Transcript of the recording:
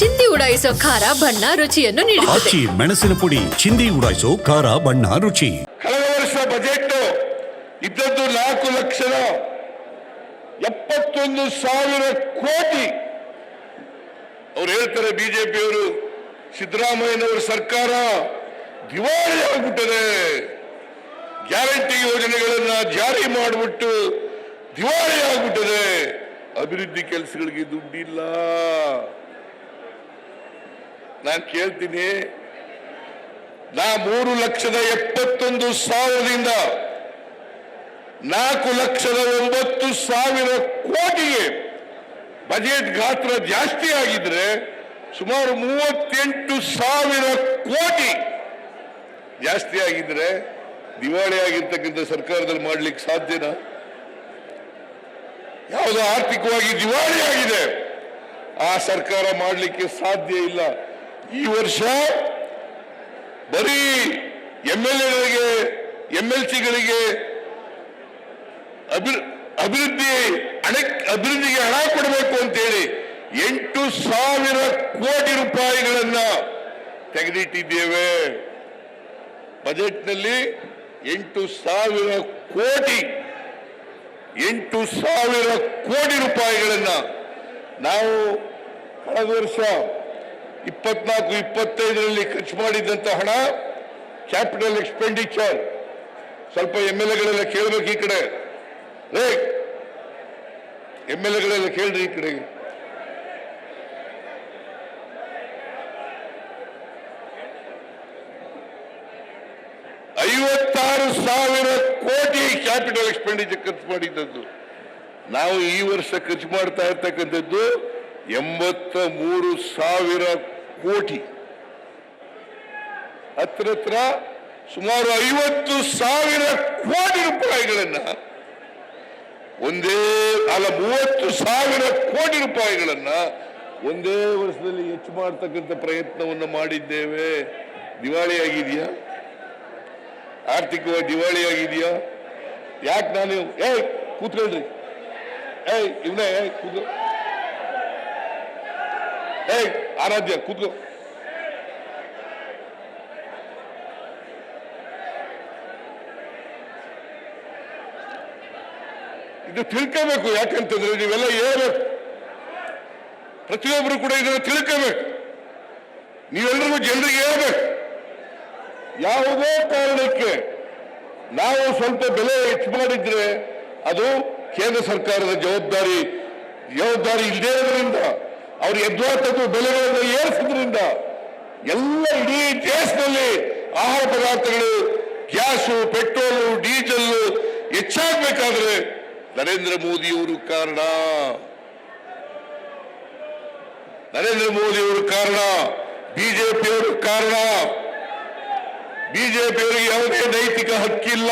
ಚಿಂದಿ ಉಡಾಯಿಸೋ ಖಾರ ಬಣ್ಣ ರುಚಿಯನ್ನು ನೀಡುತ್ತದೆ. ಆಚಿ ಮೆಣಸಿನ ಪುಡಿ ಚಿಂದಿ ಉಡಾಯಿಸೋ ಖಾರ ಬಣ್ಣ ರುಚಿ. ಕಳೆದ ವರ್ಷ ಬಜೆಟ್ ಇದ್ದದ್ದು ನಾಲ್ಕು ಲಕ್ಷದ ಎಪ್ಪತ್ತೊಂದು ಸಾವಿರ ಕೋಟಿ. ಅವ್ರು ಹೇಳ್ತಾರೆ ಬಿಜೆಪಿಯವರು ಸಿದ್ದರಾಮಯ್ಯನವರ ಸರ್ಕಾರ ದಿವಾಳಿ ಆಗ್ಬಿಟ್ಟದೆ. ಗ್ಯಾರಂಟಿ ಯೋಜನೆಗಳನ್ನ ಜಾರಿ ಮಾಡಿಬಿಟ್ಟು ದಿವಾಳಿ ಆಗ್ಬಿಟ್ಟದೆ. ಅಭಿವೃದ್ಧಿ ಕೆಲಸಗಳಿಗೆ ದುಡ್ಡಿಲ್ಲ. ನಾನು ಕೇಳ್ತೀನಿ. ನಾ ಮೂರು ಲಕ್ಷದ ಎಪ್ಪತ್ತೊಂದು ಸಾವಿರದಿಂದ ನಾಲ್ಕು ಲಕ್ಷದ ಒಂಬತ್ತು ಸಾವಿರ ಕೋಟಿಗೆ ಬಜೆಟ್ ಗಾತ್ರ ಜಾಸ್ತಿ ಆಗಿದ್ರೆ ಸುಮಾರು ಮೂವತ್ತೆಂಟು ಸಾವಿರ ಕೋಟಿ ಜಾಸ್ತಿ ಆಗಿದ್ರೆ ದಿವಾಳಿ ಆಗಿರ್ತಕ್ಕಂಥ ಸರ್ಕಾರದಲ್ಲಿ ಮಾಡ್ಲಿಕ್ಕೆ ಸಾಧ್ಯನಾ? ಯಾವುದೋ ಆರ್ಥಿಕವಾಗಿ ದಿವಾಳಿ ಆಗಿದೆ. ಆ ಸರ್ಕಾರ ಮಾಡಲಿಕ್ಕೆ ಸಾಧ್ಯ ಇಲ್ಲ. ಈ ವರ್ಷ ಬರೀ ಎಂ ಎಲ್ ಎಗಳಿಗೆ ಎಂ ಎಲ್ ಸಿಗಳಿಗೆ ಅಭಿವೃದ್ಧಿ ಅಭಿವೃದ್ಧಿಗೆ ಹಣ ಕೊಡಬೇಕು ಅಂತೇಳಿ ಎಂಟು ಸಾವಿರ ಕೋಟಿ ರೂಪಾಯಿಗಳನ್ನ ತೆಗೆದಿಟ್ಟಿದ್ದೇವೆ. ಬಜೆಟ್ನಲ್ಲಿ ಎಂಟು ಸಾವಿರ ಕೋಟಿ, ಎಂಟು ಸಾವಿರ ಕೋಟಿ ರೂಪಾಯಿಗಳನ್ನ ನಾವು ಕಳೆದ ವರ್ಷ ಇಪ್ಪತ್ನಾಲ್ಕು, ಇಪ್ಪತ್ತೈದರಲ್ಲಿ ಖರ್ಚು ಮಾಡಿದಂತ ಹಣ ಕ್ಯಾಪಿಟಲ್ ಎಕ್ಸ್ಪೆಂಡಿಚರ್. ಸ್ವಲ್ಪ ಎಂ ಎಲ್ ಎಗಳೆಲ್ಲ ಕೇಳಬೇಕು ಈ ಕಡೆ. ರೇ ಎಂ ಎಲ್ ಎಗಳೆಲ್ಲ ಕೇಳ್ರಿ ಈ ಕಡೆ. ಐವತ್ತಾರು ಸಾವಿರ ಕೋಟಿ ಕ್ಯಾಪಿಟಲ್ ಎಕ್ಸ್ಪೆಂಡಿಚರ್ ಖರ್ಚು ಮಾಡಿದ್ದದ್ದು. ನಾವು ಈ ವರ್ಷ ಖರ್ಚು ಮಾಡ್ತಾ ಇರ್ತಕ್ಕಂಥದ್ದು ಎಂಬತ್ತ ಮೂರು ಸಾವಿರ ಕೋಟಿ. ಹತ್ರ ಹತ್ರ ಸುಮಾರು ಐವತ್ತು ಸಾವಿರ ಕೋಟಿ ರೂಪಾಯಿಗಳನ್ನ, ಒಂದೇ, ಅಲ್ಲ ಮೂವತ್ತು ಸಾವಿರ ಕೋಟಿ ರೂಪಾಯಿಗಳನ್ನ ಒಂದೇ ವರ್ಷದಲ್ಲಿ ಹೆಚ್ಚು ಮಾಡ್ತಕ್ಕಂಥ ಪ್ರಯತ್ನವನ್ನು ಮಾಡಿದ್ದೇವೆ. ದಿವಾಳಿ ಆಗಿದೆಯಾ ಆರ್ಥಿಕವಾಗಿ ದಿವಾಳಿ ಆಗಿದೆಯಾ ಯಾಕೆ ನಾನು, ಏಯ್, ಕೂತ್ಕೊಳ್ರಿ. ಏಯ್, ಇವನೇ, ಏಯ್, ಕೂತ್ಕೊ ಏಯ್, ಆರಾಧ್ಯ, ಕೂತ್ಕೋ. ಇದು ತಿಳ್ಕೋಬೇಕು, ಯಾಕಂತಂದ್ರೆ ನೀವೆಲ್ಲ ಹೇಳ್ಬೇಕು ಪ್ರತಿಯೊಬ್ಬರು ಕೂಡ ಇದನ್ನು ತಿಳ್ಕೋಬೇಕು. ನೀವೆಲ್ಲರಿಗೂ ಜನರಿಗೆ ಹೇಳ್ಬೇಕು. ಯಾವುದೇ ಕಾರಣಕ್ಕೆ ನಾವು ಸ್ವಲ್ಪ ಬೆಲೆ ಹೆಚ್ಚು ಮಾಡಿದ್ರೆ ಅದು ಕೇಂದ್ರ ಸರ್ಕಾರದ ಜವಾಬ್ದಾರಿ ಜವಾಬ್ದಾರಿ ಇಲ್ಲದೇ ಇರೋದ್ರಿಂದ ಅವ್ರು ಎದ್ವಾತದ್ದು ಬೆಲೆಗಳನ್ನು ಏರಿಸಿದ್ರಿಂದ ಎಲ್ಲ ಇಡೀ ದೇಶದಲ್ಲಿ ಆಹಾರ ಪದಾರ್ಥಗಳು, ಗ್ಯಾಸು, ಪೆಟ್ರೋಲು ಡೀಸೆಲ್ ಹೆಚ್ಚಾಗಬೇಕಾದ್ರೆ ನರೇಂದ್ರ ಮೋದಿಯವರು ಕಾರಣ. ನರೇಂದ್ರ ಮೋದಿಯವರು ಕಾರಣ, ಬಿಜೆಪಿಯವರು ಕಾರಣ. ಬಿಜೆಪಿಯವರಿಗೆ ಯಾವುದೇ ನೈತಿಕ ಹಕ್ಕಿಲ್ಲ.